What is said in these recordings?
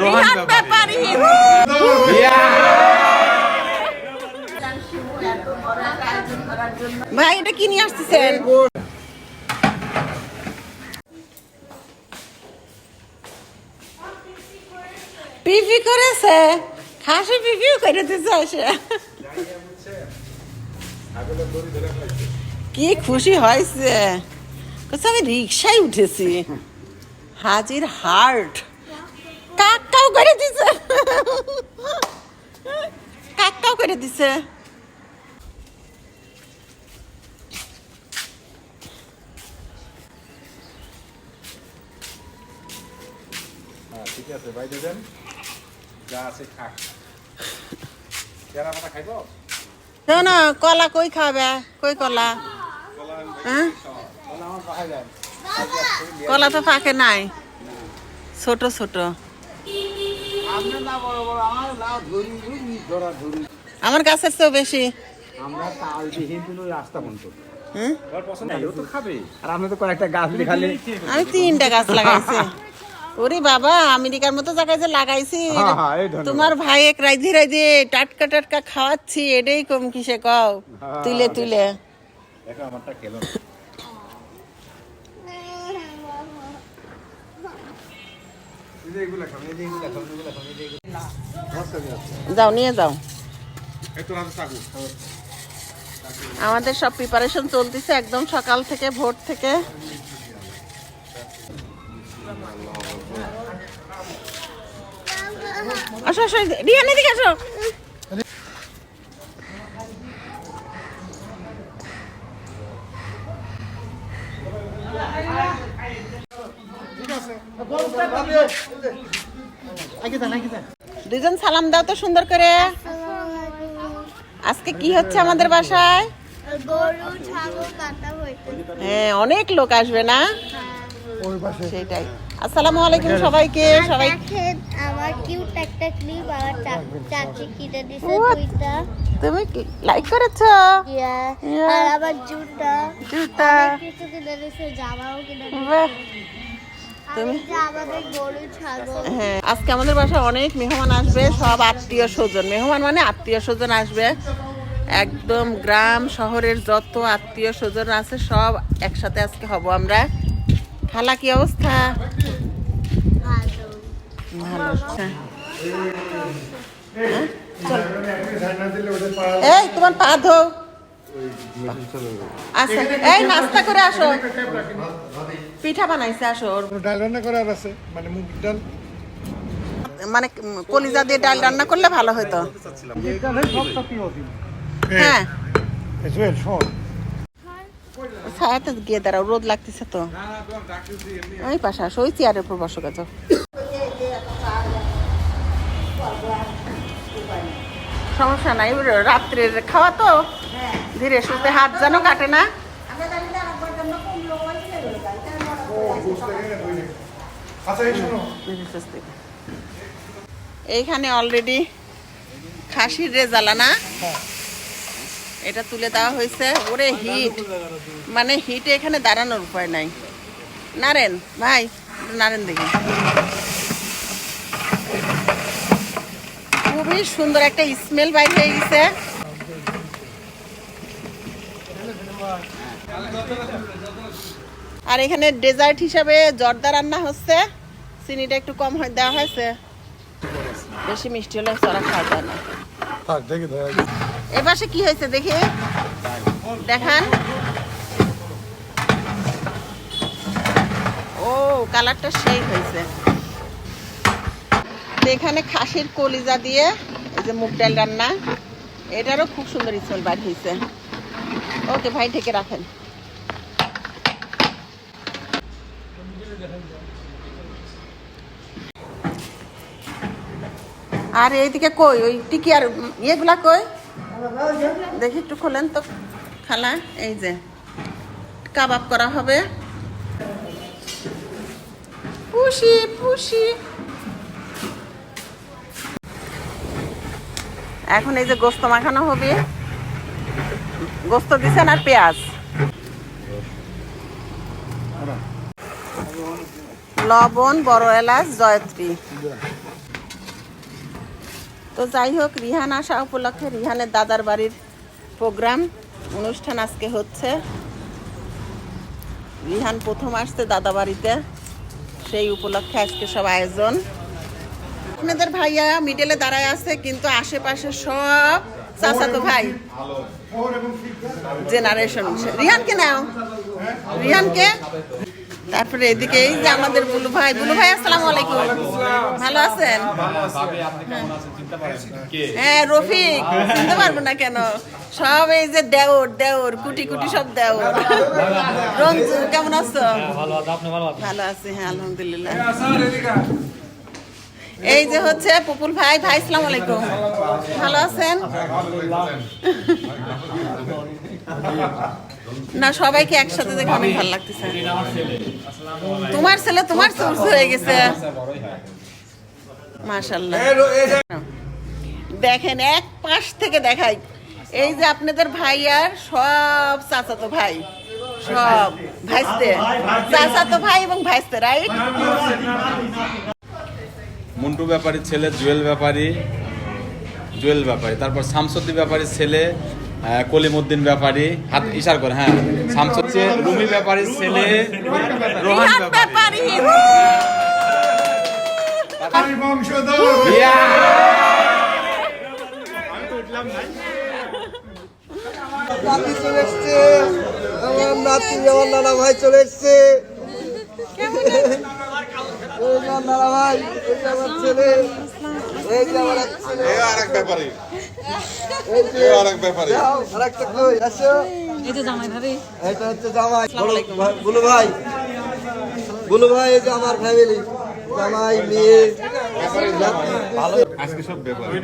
রোহান ব্যাপারী। ভাই এটা কি নিয়ে আসতেছেন? পিপি করেছে? খাসি পিপিও করে দিতে আসে। কি খুশি হয়েছে। আমি রিক্সায় উঠেছি। হাজির হার্ট। করে দিছে। কাকাও করে দিছে। হ্যাঁ ঠিক আছে বাইরে দেন যা আছে খাক। কেরা পাতা খাইব? শোন কলা কই খাবে? কই কলা? হ্যাঁ? কলা তো পাকে নাই। ছোট ছোট। না আমার গাছের চেয়েও বেশি। আমরা তাল কোনো রাস্তা বন্ধ হুম? ও তো। খাবে। আর আপনি তো কয়েকটা গাছ দেখালে আমি তিনটা গাছ লাগাইছি। ওরে বাবা আমেরিকার মতো জায়গায় যে লাগাইছি। হ্যাঁ, হ্যাঁ। তোমার ভাই এক রাইধি রাইধি টাটকা টাটকা খাওয়াচ্ছি এটাই কম কিসে কও? হ্যাঁ, তুলে তুলে। দেখো আমারটা খেলো যাও, নিয়ে যাও। আমাদের সব প্রিপারেশন চলতেছে একদম সকাল থেকে, ভোর থেকে। আসো আসো রিহান এদিকে আসো। দুজন সালাম দাও তো সুন্দর করে। আজকে কি হচ্ছে আমাদের বাসায়? গরু ছাগল কাটা হইতে হ্যাঁ অনেক লোক আসবে না? সেটাই। আসসালামু আলাইকুম সবাইকে সবাই আমার কিউট একটা ক্লিপ আমার চা- চাচি কিনে দিছে দুইটা। তুমি লাইক করেছ. আর আমার জুতা। জুতা। কিছু কিনে দিছে জামাও কিনে দিছে। তুমি- আমাদের হ্যাঁ আজকে আমাদের বাসায় অনেক মেহমান আসবে সব আত্মীয় স্বজন। মেহমান মানে আত্মীয় স্বজন আসবে। একদম গ্রাম শহরের যত আত্মীয় স্বজন আছে সব একসাথে আজকে হব আমরা। খালা কি অবস্থা? ভালো ভালো হ্যাঁ। এই তোমার পা ধো। আচ্ছা এই নাস্তা করে আসো। পিঠা বানাইছে। আসো। ওর ডাল রান্না করার আছে মানে মুগ ডাল। মানে কলিজা দিয়ে ডাল রান্না করলে ভালো হতো হ্যাঁ। ছায়াতে গিয়ে দাঁড়াও রোদ লাগতেছে তো। ওই পাশে আসো ওই চেয়ারের উপর বসো গেছো সমস্যা নাই রাত্রের খাওয়া তো। ধীরে সুস্থে হাত যেন কাটে না। আচ্ছা এইখানে অলরেডি খাসির রেজালা না এটা তুলে দেওয়া হয়েছে। ওরে হিট মানে হিটে এখানে দাঁড়ানোর উপায় নাই। নারেন ভাই নারেন দেখি। খুবই সুন্দর একটা স্মেল বাইর হয়ে গেছে। আর এখানে ডেজার্ট হিসাবে জর্দা রান্না হচ্ছে। চিনিটা একটু কম হয়- দেওয়া হয়েছে। বেশি মিষ্টি হলে চড়া খাওয়া যায় না। এপাশে কি হয়েছে দেখি? দেখান। ও কালারটা সেই হয়েছে। তো এখানে খাসির কলিজা দিয়ে এই যে মুগ ডাল রান্না, এটারও খুব সুন্দর স্মেল বার হয়েছে ওকে ভাই, ঢেকে রাখেন। আর এইদিকে কই? ওই টিকি আর ইয়েগুলা কই? দেখি একটু খোলেন তো। খালা, এই যে কাবাব করা হবে। পুষি পুষি। এখন এই যে গোস্ত মাখানো হবে। গোস্ত দিছেন আর পেঁয়াজ। লবণ, বড় এলাচ, জয়ত্রী। তো যাই হোক, রিহান আসা উপলক্ষে, রিহানের দাদার বাড়ির প্রোগ্রাম, অনুষ্ঠান আজকে হচ্ছে। রিহান প্রথম আসছে দাদা বাড়িতে, সেই উপলক্ষে আজকে সব আয়োজন। আপনাদের ভাইয়া মিডলে দাঁড়ায় আছে কিন্তু আশেপাশে সব চাচাতো ভাই। জেনারেশন রিহানকে নাও। রিহানকে তারপরে এদিকে এই যে আমাদের বুলু ভাই। বুলু ভাই আসসালামু আলাইকুম। ভালো আছেন? হ্যাঁ রফিক চিনতে পারব না কেন? সব এই যে দেওর দেওর কুটি কুটি সব দেওর। রঞ্জু কেমন আছো? ভালো আছে। আপনি ভালো আছেন? ভালো আছি হ্যাঁ আলহামদুলিল্লাহ। এই যে হচ্ছে পুপুল ভাই। ভাই, আসসালামু আলাইকুম। ভালো আছেন? না, সবাইকে একসাথে দেখে অনেক ভালো লাগতেছে। তোমার ছেলে তোমার সোর্স হয়ে গেছে। মাশাল্লাহ দেখেন, এক পাশ থেকে দেখাই। এই যে আপনাদের ভাইয়ার সব চাচাতো ভাই। সব ভাইস্তে। চাচাতো ভাই এবং ভাইস্তে, রাইট? মন্টু ব্যাপারীর ছেলে জুয়েল ব্যাপারী জুয়েল ব্যাপারী তারপর শামসুদ্দিন ব্যাপারীর ছেলে কলিমুদ্দিন ব্যাপারী হাত ইশার করে হ্যাঁ শামসুদ্দিন রুমি ব্যাপারীর ছেলে রোহান ব্যাপারী। ব্যাপারী চলে এসছে আমার নাতি আমার নানা ভাই চলে এসছে। এই যে আমার নানা ভাই এই যে আমার ছেলে এই যে আমার এক ছেলে। আরেক ব্যাপারে। এই যে আরেক ব্যাপারে। যাও, আরেকটা কই আসো। এই যে জামাই ভাবি। এটা হচ্ছে জামাই। বলো- বুলু ভাই। বুলু ভাই এই যে আমার ফ্যামিলি জামাই মেয়ে। নাতি আজকে সব ব্যাপারে।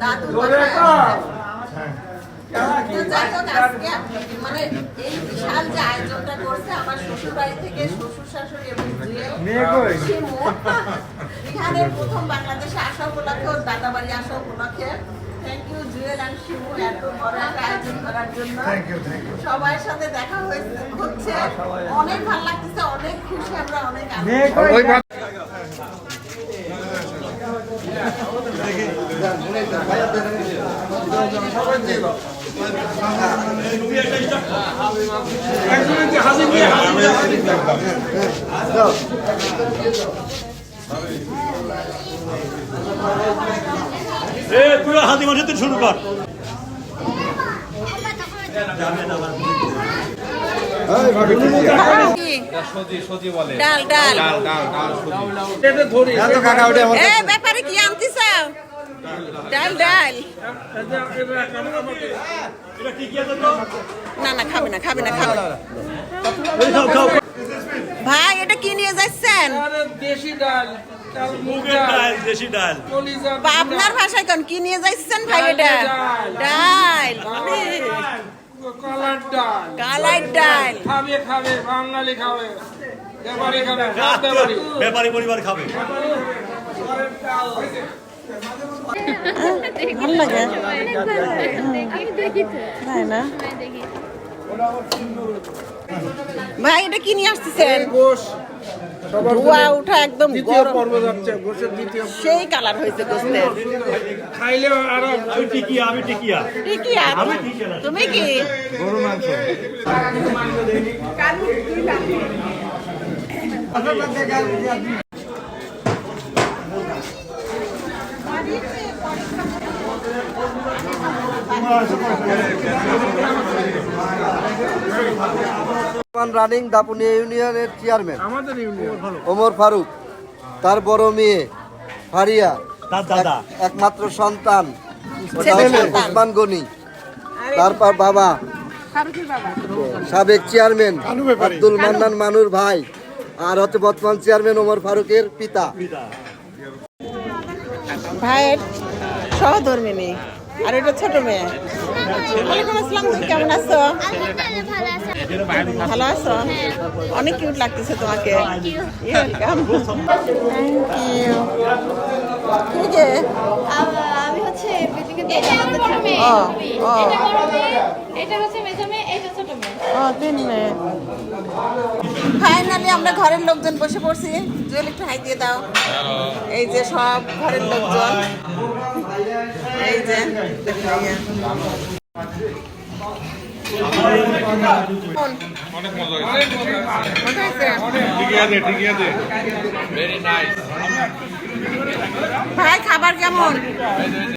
দাদু বাসায় তো যাই হোক আজকে মানে এই বিশাল যে আয়োজনটা করছে আমার শ্বশুর বাড়ি থেকে শ্বশুর শাশুড়ি এবং প্রথম বাংলাদেশে আসা উপলক্ষে দাদা বাড়ি আসা উপলক্ষে thank you Jewel and Shimu এত বড় একটা আয়োজন করার জন্য। সবার সাথে দেখা হয়েছে হচ্ছে। অনেক ভালো লাগতেছে অনেক খুশি আমরা অনেক আনন্দিত। তুই হাতি তুই শুরু কর? ডাল ডাল। ব্যাপারে কি আনতিস? ডাল ডাল। না না খাবে না খাবে না খাবে ভাই এটা কি নিয়ে যাচ্ছেন? দেশি ডাল। আপনার ভাষায় কোন কি নিয়ে যাচ্ছেন ভাই এটা? ডাল। কলার ডাল। ডাল। খাবে খাবে বাঙালি খাবে। ব্যাপারি খাবে ব্যাপারি। ব্যাপারী পরিবার খাবে। ভালো লাগে? তাই না? ভাই এটা কি নিয়ে আসতেছেন? ধোয়া উঠা একদম দ্বিতীয় গরম। পর্ব যাচ্ছে গোশের দ্বিতীয় সেই কালার হয়েছে গোস্তের খাইলে আরও আমি টিকিয়া আমি টিকিয়া। আছে তুমি কি? রানিং দাপুনিয়া ইউনিয়নের চেয়ারম্যান ওমর ফারুক তার বড় মেয়ে ফারিয়া তার দাদা। এক- একমাত্র সন্তান। উসমান গনি। তারপর বাবা সাবেক চেয়ারম্যান আব্দুল মান্নান মানুর ভাই আর হচ্ছে বর্তমান চেয়ারম্যান ওমর ফারুকের পিতা। ভাইয়ের সহধর্মিনী আর এটা ছোট মেয়ে। ওয়ালাইকুম আসসালাম তুমি কেমন আছো? ভালো আছো? অনেক কিউট লাগতেছে তোমাকে। ওয়েলকাম থ্যাংক ইউ তুমি কে আমি হচ্ছে এটা আমার বড় মেয়ে ও ও। এটা বড় মেয়ে এটা হচ্ছে মেজো মেয়ে এটা ছোট মেয়ে। ও তিন মেয়ে। ফাইনালি আমরা ঘরের লোকজন বসে পড়ছি। জুয়েল একটু হাই দিয়ে দাও। এই যে সব ঘরের লোকজন। ভাই খাবার কেমন?